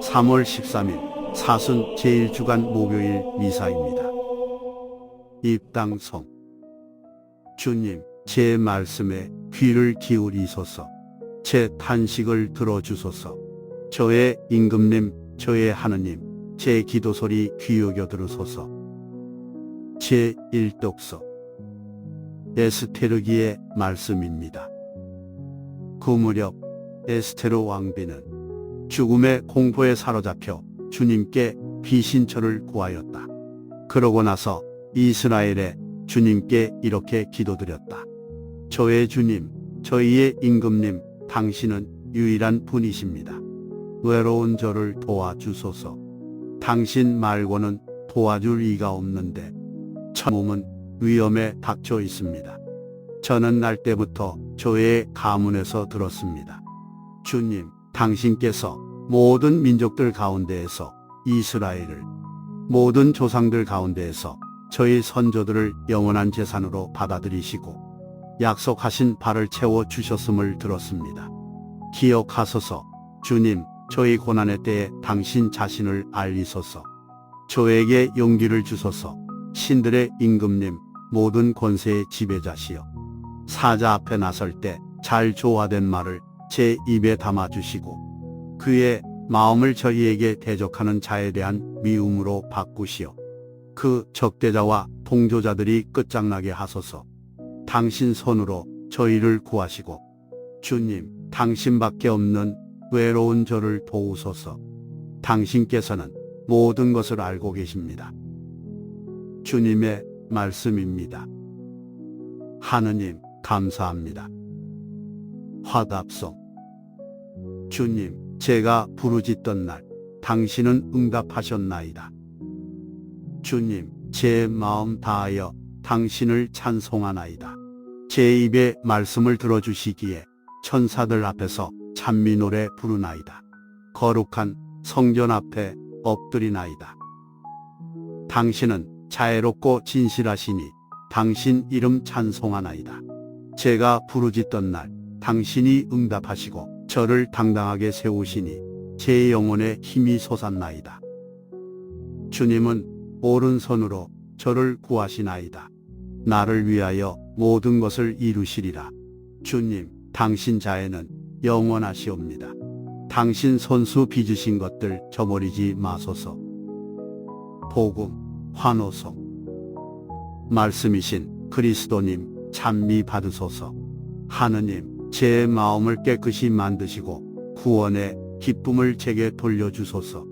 3월 13일 사순 제1주간 목요일 미사입니다. 입당성 주님, 제 말씀에 귀를 기울이소서. 제 탄식을 들어주소서. 저의 임금님, 저의 하느님, 제 기도 소리 귀 여겨 들으소서. 제 1독서 에스테르기의 말씀입니다. 그 무렵 에스테르 왕비는 죽음의 공포에 사로잡혀 주님께 비신처를 구하였다. 그러고 나서 이스라엘에 주님께 이렇게 기도드렸다. 저의 주님, 저희의 임금님, 당신은 유일한 분이십니다. 외로운 저를 도와주소서. 당신 말고는 도와줄 이가 없는데 저 몸은 위험에 닥쳐 있습니다. 저는 날 때부터 저의 가문에서 들었습니다. 주님, 당신께서 모든 민족들 가운데에서 이스라엘을 모든 조상들 가운데에서 저희 선조들을 영원한 재산으로 받아들이시고 약속하신 바를 채워 주셨음을 들었습니다. 기억하소서. 주님 저희 고난의 때에 당신 자신을 알리소서. 저에게 용기를 주소서. 신들의 임금님 모든 권세의 지배자시여. 사자 앞에 나설 때 잘 조화된 말을 제 입에 담아 주시고 그의 마음을 저희에게 대적하는 자에 대한 미움으로 바꾸시어 그 적대자와 동조자들이 끝장나게 하소서. 당신 손으로 저희를 구하시고 주님, 당신밖에 없는 외로운 저를 도우소서. 당신께서는 모든 것을 알고 계십니다. 주님의 말씀입니다. 하느님, 감사합니다. 화답송. 주님, 제가 부르짖던 날, 당신은 응답하셨나이다. 주님, 제 마음 다하여 당신을 찬송하나이다. 제 입에 말씀을 들어주시기에 천사들 앞에서 찬미 노래 부르나이다. 거룩한 성전 앞에 엎드리나이다. 당신은 자애롭고 진실하시니 당신 이름 찬송하나이다. 제가 부르짖던 날 당신이 응답하시고 저를 당당하게 세우시니 제 영혼에 힘이 솟았나이다. 주님은 오른손으로 저를 구하시나이다. 나를 위하여 모든 것을 이루시리라. 주님, 당신 자에는 영원하시옵니다. 당신 손수 빚으신 것들 저버리지 마소서. 복음, 환호성. 말씀이신 그리스도님 찬미 받으소서. 하느님, 제 마음을 깨끗이 만드시고 구원의 기쁨을 제게 돌려주소서.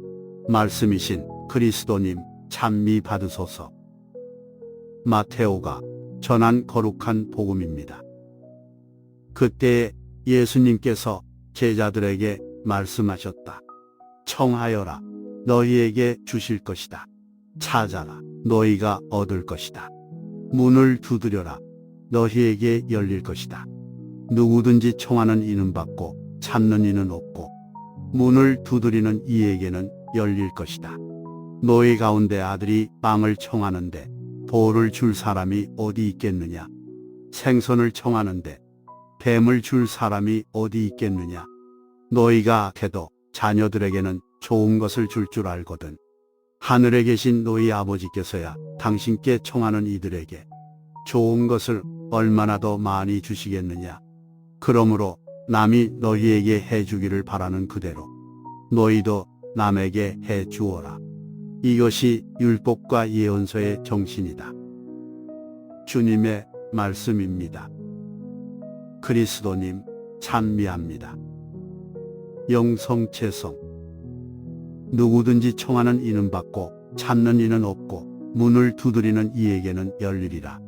말씀이신 그리스도님 찬미 받으소서. 마테오가 전한 거룩한 복음입니다. 그때 예수님께서 제자들에게 말씀하셨다. 청하여라. 너희에게 주실 것이다. 찾아라. 너희가 얻을 것이다. 문을 두드려라. 너희에게 열릴 것이다. 누구든지 청하는 이는 받고 찾는 이는 없고 문을 두드리는 이에게는 열릴 것이다. 너희 가운데 아들이 빵을 청하는데 돌을 줄 사람이 어디 있겠느냐? 생선을 청하는데 뱀을 줄 사람이 어디 있겠느냐? 너희가 악해도 자녀들에게는 좋은 것을 줄줄 알거든. 하늘에 계신 너희 아버지께서야 당신께 청하는 이들에게 좋은 것을 얼마나 더 많이 주시겠느냐? 그러므로 남이 너희에게 해주기를 바라는 그대로 너희도 남에게 해 주어라. 이것이 율법과 예언서의 정신이다. 주님의 말씀입니다. 그리스도님 찬미합니다. 영성체성 누구든지 청하는 이는 받고 찾는 이는 없고 문을 두드리는 이에게는 열리리라.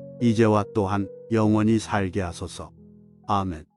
이제와 또한 영원히 살게 하소서. 아멘